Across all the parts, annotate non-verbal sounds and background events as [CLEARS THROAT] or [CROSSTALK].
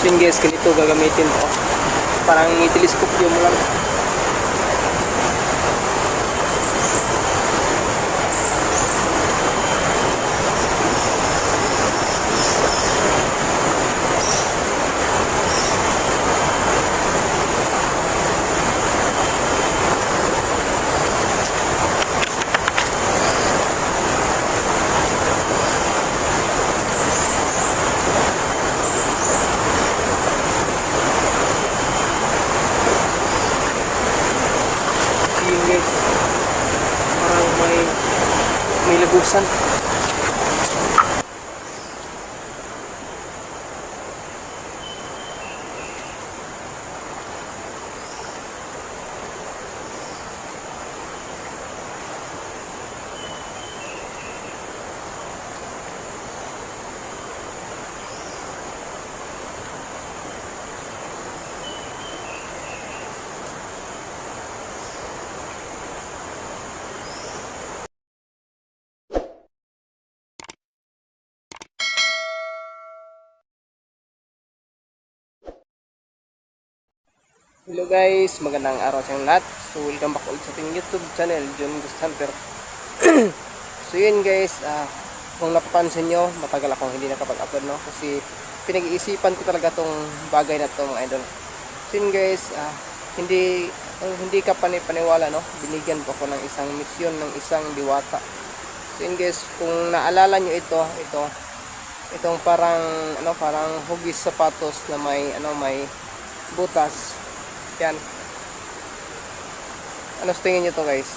Yun guys, ganito gagamitin to. Parang may teleskopyo mo lang. So yun guys, parang may may Hello guys, magandang araw sa lahat. So welcome back ulit sa ating YouTube channel, John Ghost Hunter. [CLEARS THROAT] so yun guys, ah, kung napapansin nyo, matagal akong hindi nakapag-upload no kasi pinag-iisipan ko talaga tong bagay na to mga idol. So yun guys, ah, hindi ang hindi ka panipaniwala no, binigyan ko ako ng isang misyon ng isang diwata. So yun guys, kung naalala nyo ito, ito itong parang ano parang hugis sapatos na may ano may butas yan. Ano sa tingin nyo to guys?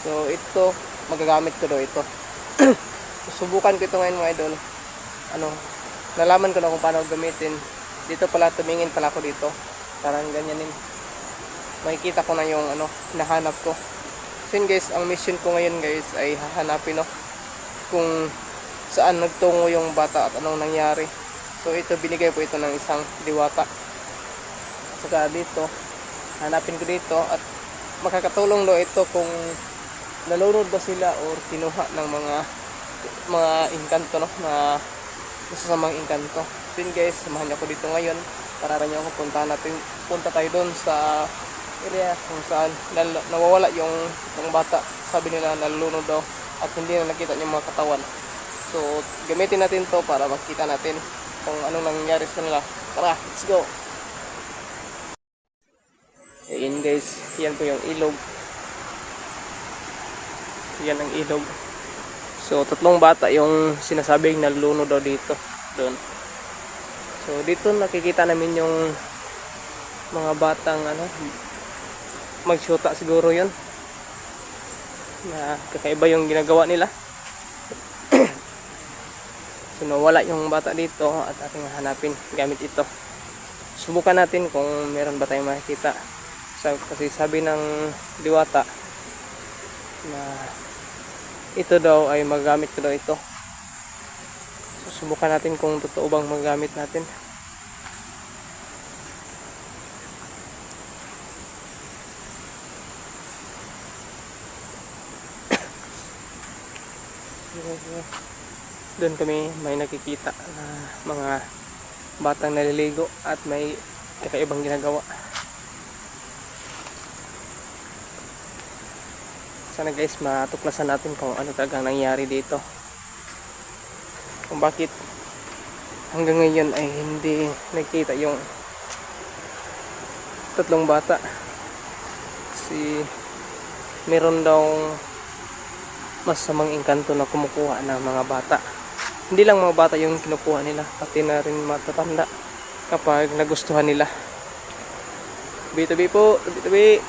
So ito, magagamit ko daw ito. [CLEARS THROAT] Subukan ko ito ngayon mga idol. Ano, nalaman ko na kung paano gamitin. Dito pala, tumingin pala ako dito. Parang ganyanin. Makikita ko na yung ano, nahanap ko. So guys, ang mission ko ngayon guys ay hahanapin no, kung saan nagtungo yung bata at anong nangyari. So ito, binigay po ito ng isang diwata saka dito hanapin ko dito at makakatulong daw ito kung nalunod ba sila or kinuha ng mga mga inkanto no? Na masasamang inkanto. So guys samahan niyo ako dito ngayon. Para rin ako. Punta natin punta tayo doon sa area kung saan nawawala yung yung bata. Sabi nila nalunod daw at hindi na nakita yung mga katawan. So gamitin natin to para makita natin kung anong nangyari sa nila tara let's go Ayan guys, yan po yung ilog. Yan ang ilog. So, tatlong bata yung sinasabing naluno daw dito. Doon. So, dito nakikita namin yung mga batang ano, magsyuta siguro yun. Na kakaiba yung ginagawa nila. [CLEARS THROAT] so, nawala yung bata dito at ating hanapin gamit ito. Subukan natin kung meron ba tayong makikita kasi sabi ng diwata na ito daw ay magamit ko daw ito. Susubukan natin kung totoo bang magamit natin. [COUGHS] Doon kami may nakikita na mga batang naliligo at may kakaibang ginagawa sana guys matuklasan natin kung ano talagang nangyari dito. Kung bakit hanggang ngayon ay hindi nakita yung tatlong bata. Si meron daw masamang engkanto na kumukuha ng mga bata. Hindi lang mga bata yung kinukuha nila pati na rin matatanda kapag nagustuhan nila. Tabi-tabi po tabi-tabi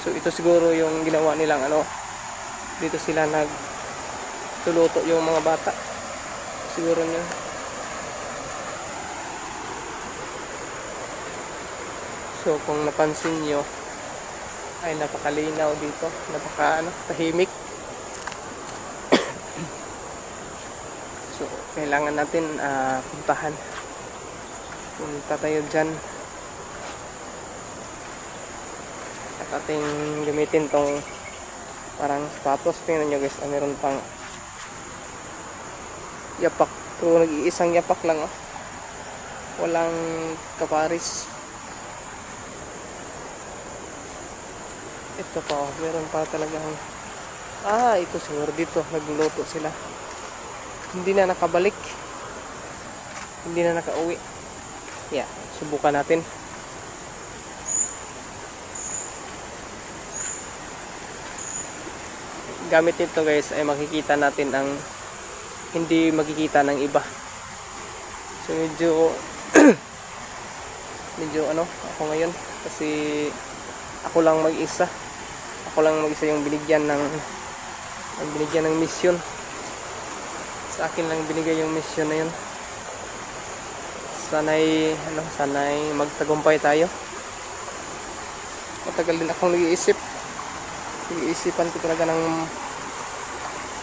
So ito siguro yung ginawa nilang ano dito sila nag tuluto yung mga bata. Siguro niya. So kung napansin nyo ay napakalinaw dito, napaka ano, tahimik. [COUGHS] so kailangan natin ah, puntahan. Punta tayo dyan. at ating gamitin tong parang sapatos tingnan nyo guys ah, meron pang yapak Ito, nag-iisang yapak lang oh. Walang kaparis. Ito pa oh, meron pa talagang Ah, ito siguro dito nagluluto sila. Hindi na nakabalik. Hindi na nakauwi. Yeah, subukan natin. Gamit nito guys ay makikita natin ang hindi makikita ng iba. So medyo [CLEARS THROAT] medyo ano ako ngayon kasi ako lang mag-isa. Ako lang mag-isa yung binigyan ng ang binigyan ng mission. Sa akin lang binigay yung mission na yun. Sanay ano, sanay magtagumpay tayo. Matagal din akong nag-iisip. Nag-iisipan ko talaga ng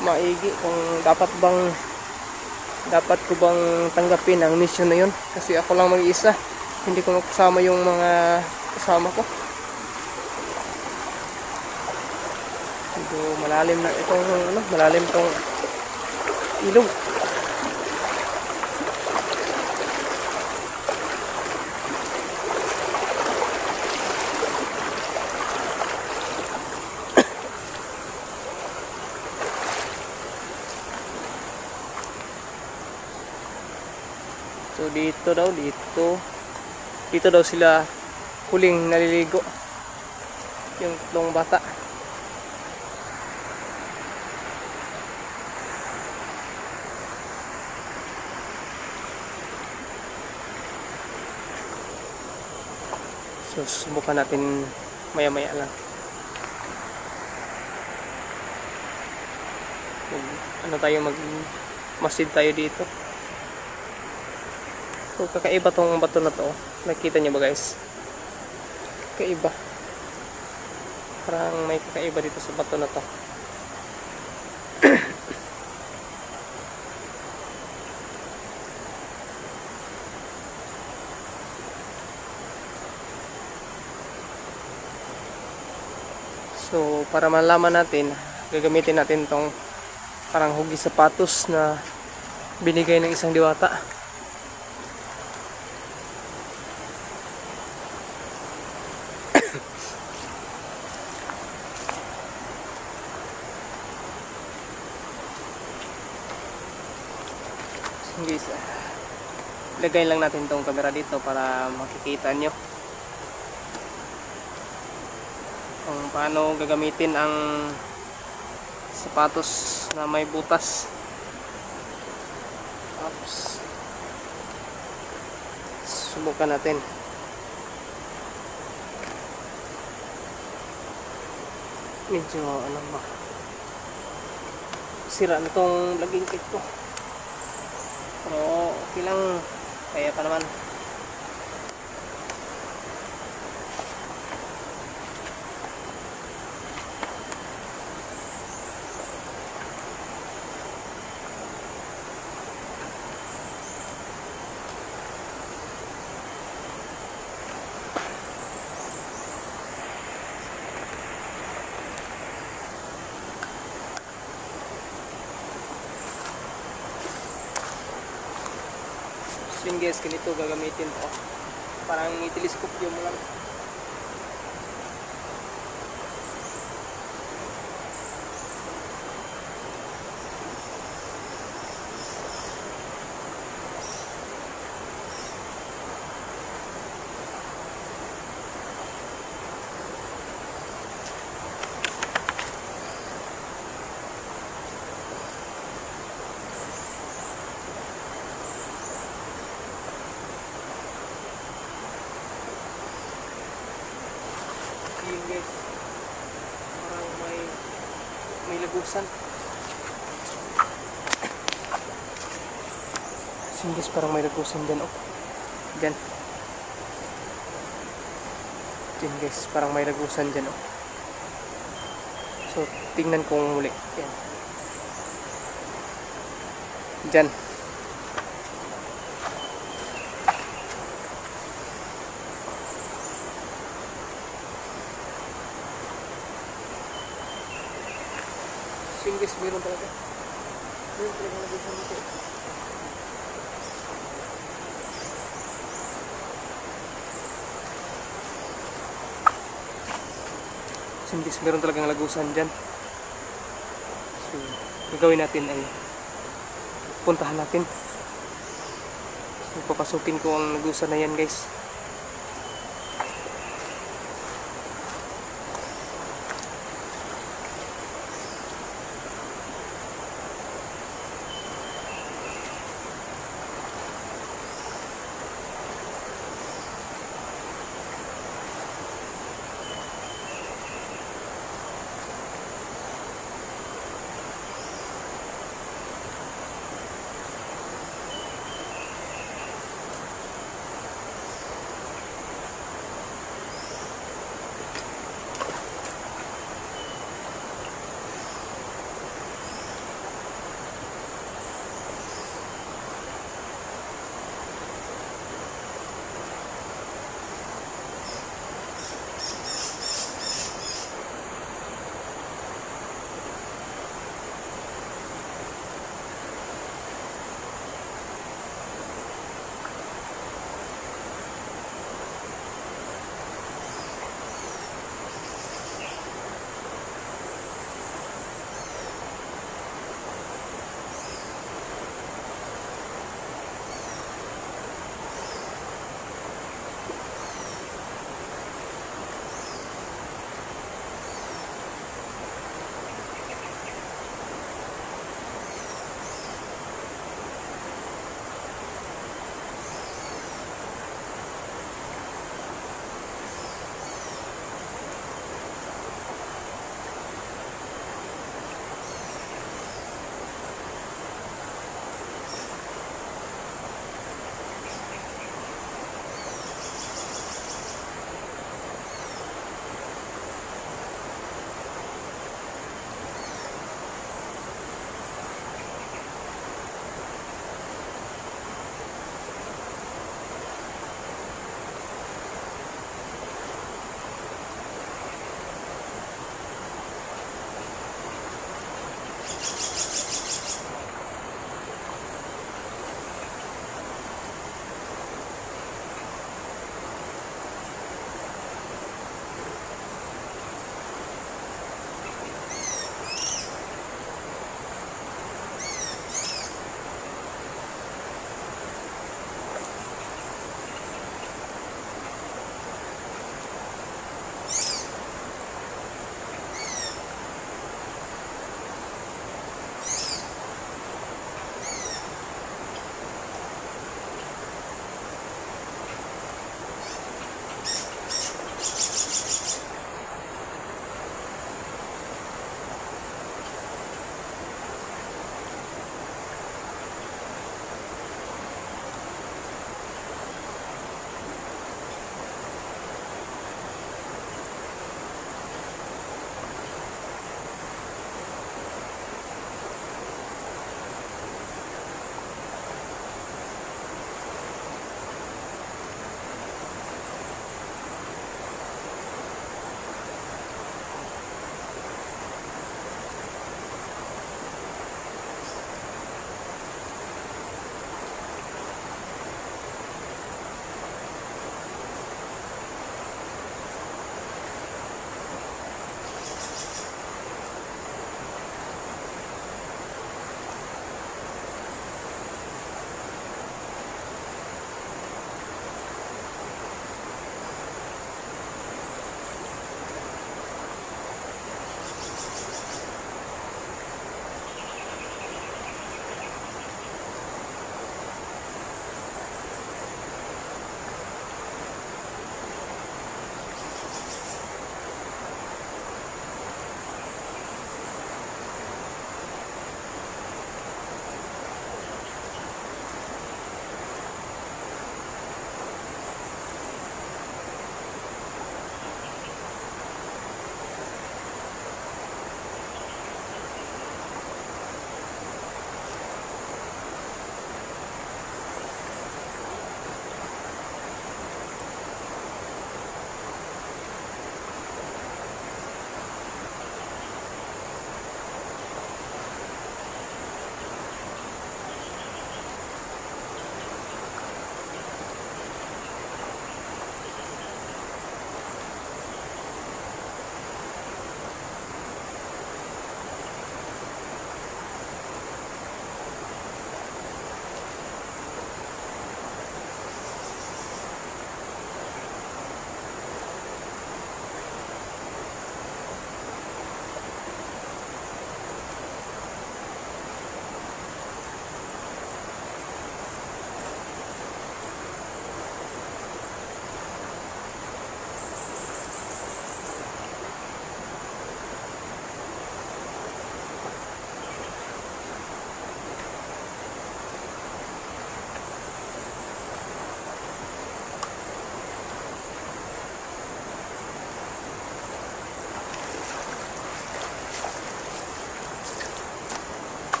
maigi kung dapat bang dapat ko bang tanggapin ang mission na yun. Kasi ako lang mag-iisa. Hindi ko makasama yung mga kasama ko. Medyo malalim na itong ano, malalim itong ilog So dito daw, dito. Dito daw sila huling naliligo. Yung tatlong bata. So subukan natin maya-maya lang. Ano tayo mag masid tayo dito. So, kakaiba tong bato na to. Nakita niyo ba guys? Kakaiba. Parang may kakaiba dito sa bato na to. [CLEARS THROAT] So, para malaman natin, gagamitin natin tong parang hugis sapatos na binigay ng isang diwata. Guys, lagay lang natin tong camera dito para makikita nyo kung paano gagamitin ang sapatos na may butas. Oops. subukan natin. Medyo ano ba? Sira na tong laging kit ko pero okay lang. Kaya pa naman Yun guys, ganito gagamitin to. Parang iteleskopyo mo lang. Yun guys. Parang may may lagusan. Yun guys, parang may lagusan dyan oh. Dyan. Yun guys, parang may lagusan dyan oh. So, tingnan ko muli. Yan. Dyan. Fishing guys, meron talaga. Meron talaga na dito dito. Fishing guys, meron talagang lagusan dyan. So, gagawin natin ay puntahan natin. So, papasukin ko ang lagusan na yan guys.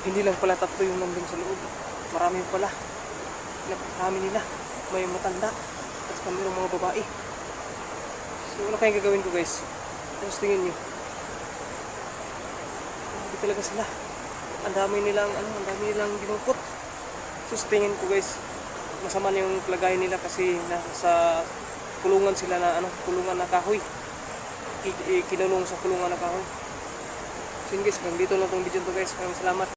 Hindi lang pala tatlo yung nandun sa loob. Marami pala. Napakarami nila. May matanda. At saka mayroong mga babae. So ano kayang gagawin ko guys? Tapos tingin nyo. Hindi talaga sila. Ang dami nilang, ano, ang dami nilang ginukot. So tingin ko guys, masama na yung kalagayan nila kasi nasa kulungan sila na, ano, kulungan na kahoy. Eh, Kinulong sa kulungan na kahoy. So guys, hanggang dito lang tong video to guys. Maraming salamat.